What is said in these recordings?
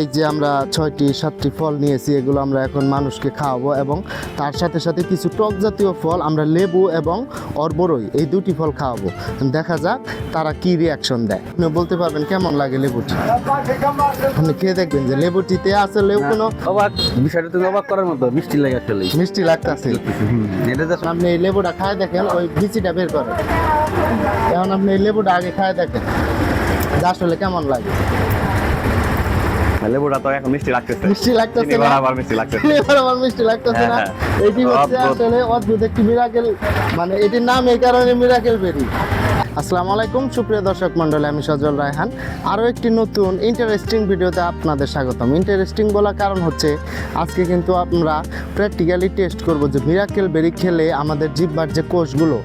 এই যে আমরা ছয়টি সাতটি ফল নিয়েছি এগুলো আমরা এখন মানুষকে খাওয়াবো এবং তার সাথে সাথে কিছু টক জাতীয় ফল আমরা লেবু এবং অরবরই এই দুটি ফল খাওয়াবো। দেখা যাক তারা কি রিয়াকশন দেয়। আপনি বলতে পারবেন কেমন লাগে লেবুটি? আপনি খেয়ে দেখবেন যে লেবুটিতে আসলেও কোনো অবাক বিষয়টা তুমি অবাক করার মতো মিষ্টি লাগে আসলে মিষ্টি লাগতেছে। এটা আপনি এই লেবুটা খায় দেখেন ওই বিচিটা বের করেন এখন আপনি এই লেবুটা আগে খায় দেখেন। আসলে কেমন লাগে? লেবুটা তো এখন মিষ্টি লাগতেছে। মিষ্টি লাগতেছে না? আবার মিষ্টি লাগতেছে। এবার আবার মিষ্টি লাগতেছে না? হ্যাঁ, এটি হচ্ছে আসলে অদ্ভুত একটি মিরাকেল মানে এটির নাম এই কারণে মিরাকেল বেরি আসসালামু আলাইকুম, সুপ্রিয় দর্শক মণ্ডলী, আমি সজল রায়হান। আরও একটি নতুন ইন্টারেস্টিং ভিডিওতে আপনাদের স্বাগতম। ইন্টারেস্টিং বলার কারণ হচ্ছে, আজকে কিন্তু আমরা প্র্যাকটিক্যালি টেস্ট করব যে মিরাকেল বেরি খেলে আমাদের জিহ্বার যে কোষগুলো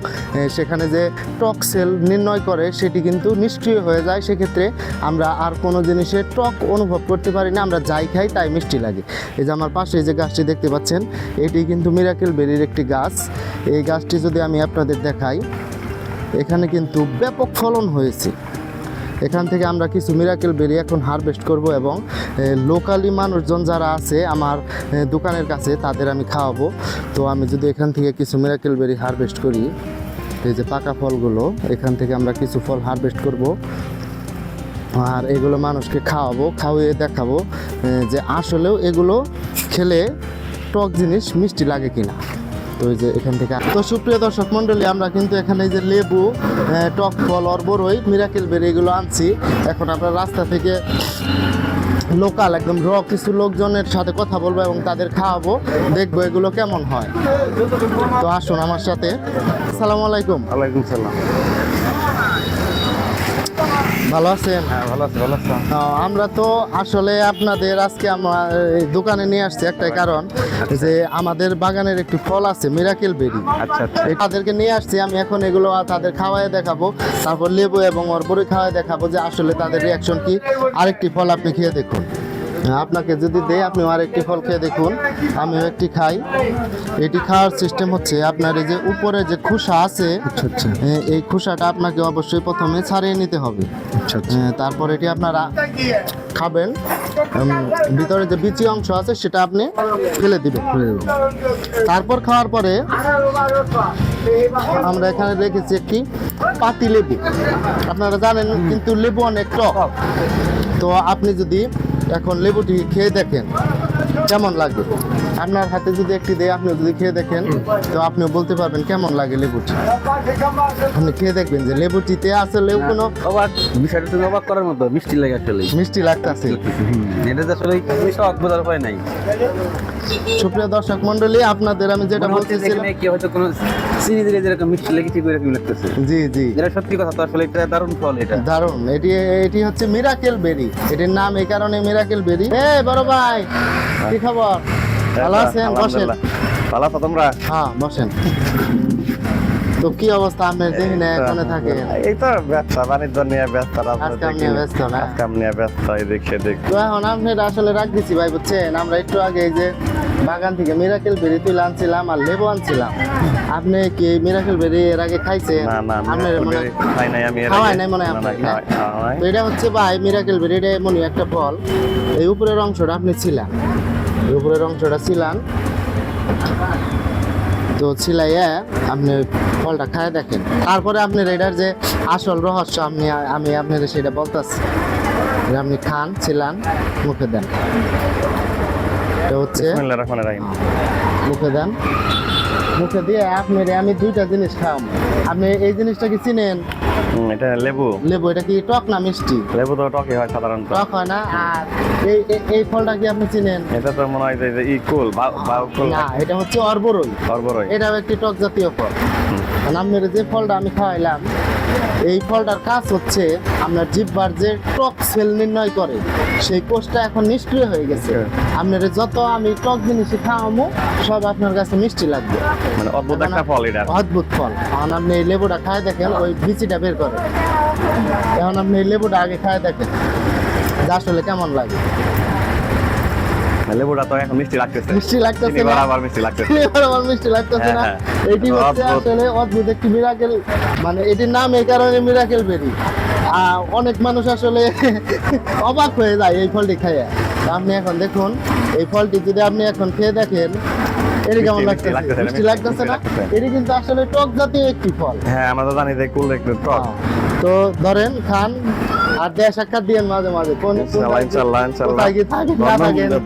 সেখানে যে টক সেল নির্ণয় করে, সেটি কিন্তু নিষ্ক্রিয় হয়ে যায়। সেক্ষেত্রে আমরা আর কোনো জিনিসের টক অনুভব করতে পারি না, আমরা যাই খাই, তাই মিষ্টি লাগে। এই যে আমার পাশে যে গাছটি দেখতে পাচ্ছেন, এটি কিন্তু মিরাকেল বেরির একটি গাছ। এই গাছটি যদি আমি আপনাদের দেখাই এখানে কিন্তু ব্যাপক ফলন হয়েছে। এখান থেকে আমরা কিছু মিরাকেল বেরি এখন হারভেস্ট করব এবং লোকালি মানুষজন যারা আছে আমার দোকানের কাছে তাদের আমি খাওয়াবো। তো আমি যদি এখান থেকে কিছু মিরাকেল বেরি হারভেস্ট করি, এই যে পাকা ফলগুলো, এখান থেকে আমরা কিছু ফল হারভেস্ট করব। আর এগুলো মানুষকে খাওয়াবো, খাওয়িয়ে দেখাবো যে আসলেও এগুলো খেলে টক জিনিস মিষ্টি লাগে কিনা। তো এই যে এখান থেকে তো সুপ্রিয় দর্শক মণ্ডলী, আমরা কিন্তু এখানে এই যে লেবু টক ফল অরবরই মিরাকেল বেরি এগুলো আনছি। এখন আমরা রাস্তা থেকে লোকাল একদম র কিছু লোকজনের সাথে কথা বলব এবং তাদের খাওয়াবো, দেখব এগুলো কেমন হয়। তো আসুন আমার সাথে। আসসালামু আলাইকুম। আলাইকুম সালাম। ভালো আছেন? হ্যাঁ ভালো আছে ভালো আছেন আমরা তো আসলে আপনাদের আজকে আমার দোকানে নিয়ে আসছি একটাই কারণ যে আমাদের বাগানের একটি ফল আছে মিরাকেল বেরি। আচ্ছা আচ্ছা। তাদেরকে নিয়ে আসছি আমি এখন এগুলো তাদের খাওয়ায় দেখাবো তারপর লেবু এবং অরবরি খাওয়ায় দেখাবো যে আসলে তাদের রিয়াকশন কি। আরেকটি ফল আপনি খেয়ে দেখুন। আপনাকে যদি দেয় আপনি আরেকটি ফল খেয়ে দেখুন। আমিও একটি খাই। এটি খাওয়ার সিস্টেম হচ্ছে আপনার এই যে উপরে যে খোসা আছে এই খোসাটা আপনাকে অবশ্যই প্রথমে ছাড়িয়ে নিতে হবে। আচ্ছা তারপর এটি আপনারা খাবেন। ভিতরে যে বিচি অংশ আছে সেটা আপনি ফেলে দিবেন। তারপর খাওয়ার পরে আমরা এখানে রেখেছি একটি পাতি লেবু। আপনারা জানেন কিন্তু লেবু অনেক টক। তো আপনি যদি এখন লেবুটি খেয়ে দেখেন কেমন লাগে আপনার হাতে যদি একটি দেয় আপনি যদি খেয়ে দেখেন তো আপনিও বলতে পারবেন কেমন লাগে লেবুটি। আপনি খেয়ে দেখবেন যে লেবুটিতে আসলেও কোনো অবাক বিষয়টা তুমি অবাক করার মতো মিষ্টি লাগে আসলে। মিষ্টি লাগতেছে। এটা যে আসলে বোঝার উপায় নাই। সুপ্রিয় দর্শক মন্ডলী আপনাদের আমি যেটা বলতেছিলাম কি হয়তো কোনো চিনি দিলে যেরকম মিষ্টি লাগে ঠিক এরকম লাগতেছে। জি জি। এটা সত্যি কথা তো আসলে এটা দারুণ ফল এটা। দারুণ এটি এটি হচ্ছে মিরাকেল বেরি। এটির নাম এই কারণে মিরাকেল বেরি। এ বড় ভাই কি খবর? ভালো আছেন? বসেন। ভালো আছো তোমরা? হ্যাঁ বসেন। তো কি অবস্থা? দেখি না এখানে থাকেন এই তো ব্যস্ত বাণিজ্য নিয়ে ব্যস্ত আজকাল নিয়ে ব্যস্ত না? নিয়ে ব্যস্ত এদিক সেদিক তো এখন আপনি আসলে রাখ দিছি ভাই বুঝছেন? আমরা একটু আগে এই যে বাগান থেকে মিরাকেল বেরি তুলে আনছিলাম আর লেবু আনছিলাম। আপনি কি মিরাকেল বেরি এর আগে খাইছেন? আপনার আমি মনে খাই নাই খাওয়াই নাই মনে হয় এটা হচ্ছে ভাই মিরাকেল বেরি এটা এমনই একটা ফল। এই উপরের অংশটা আপনি ছিলান এই উপরের অংশটা ছিলান। তো ছিলাইয়া আপনি ফলটা খায় দেখেন। তারপরে আপনি এটার যে আসল রহস্য আপনি আমি আপনাদের সেটা বলতেছি। যে আপনি খান ছিলান মুখে দেন। এটা হচ্ছে। মুখে দেন। মুখে দিয়ে আপনি আমি দুইটা জিনিস খাম আপনি এই জিনিসটা কি চিনেন? এটা লেবু। লেবু এটা কি টক না মিষ্টি? লেবু তো টকই হয় সাধারণত। টক হয় না? আর এই এই- ফলটা কি আপনি চিনেন? এটা তো মনে হয় যে ইকুল ই কুল বা কুল না এটা হচ্ছে অর্বরই। অর্বরই। এটাও একটি টক জাতীয় ফল। নাম আপনার যে ফলটা আমি খাওয়াইলাম এই ফলটার কাজ হচ্ছে আপনার জিহ্বার যে টক সেল নির্ণয় করে সেই কোষটা এখন নিষ্ক্রিয় হয়ে গেছে। আপনার যত আমি টক জিনিস খাওয়াবো সব আপনার কাছে মিষ্টি লাগবে। মানে অদ্ভুত একটা ফল এটা। অদ্ভুত ফল। এখন আপনি এই লেবুটা খায় দেখেন ওই বিচিটা বের করেন এখন আপনি এই লেবুটা আগে খায় দেখেন যে আসলে কেমন লাগে। লেবুটা তো এখন মিষ্টি লাগতেছে। মিষ্টি লাগতেছে না? বরাবর মিষ্টি লাগতেছে। এবার আমার মিষ্টি লাগতেছে না? হ্যাঁ, এটি হচ্ছে আসলে অদ্ভুত একটি মিরাকেল মানে এটির নাম এই কারণে মিরাকেল বেরি অনেক মানুষ আসলে অবাক হয়ে যায় এই ফলটি খাইয়ে আপনি এখন দেখুন এই ফলটি যদি আপনি এখন খেয়ে দেখেন এটি কেমন মিষ্টি লাগতেছে? লাগতেছে, মিষ্টি লাগতেছে না? এটি কিন্তু আসলে টক জাতীয় একটি ফল। হ্যাঁ আমরা তো জানি যে কুল একটু টক। তো ধরেন খান আর দেয়া সাক্ষাৎ দিয়েন মাঝে মাঝে। কোন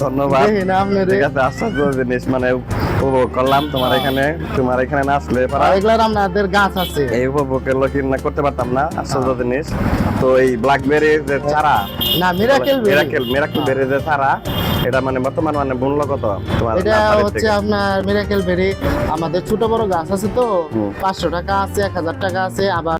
ধন্যবাদ, ঠিক আছে আশ্চর্য জিনিস মানে উপভোগ করলাম তোমার এখানে তোমার এখানে না আসলে এগুলার আপনাদের গাছ আছে। এই উপভোগের লোক না করতে পারতাম না আশ্চর্য জিনিস। তো এই ব্ল্যাকবেরি যে চারা না মিরাকেল মিরাকেল মিরাকেল বেরি যে চারা এটা মানে বর্তমান মানে মূল্য কত তোমার এটা হচ্ছে আপনার মিরাকেল বেরি আমাদের ছোট বড় গাছ আছে তো পাঁচশো টাকা আছে এক হাজার টাকা আছে আবার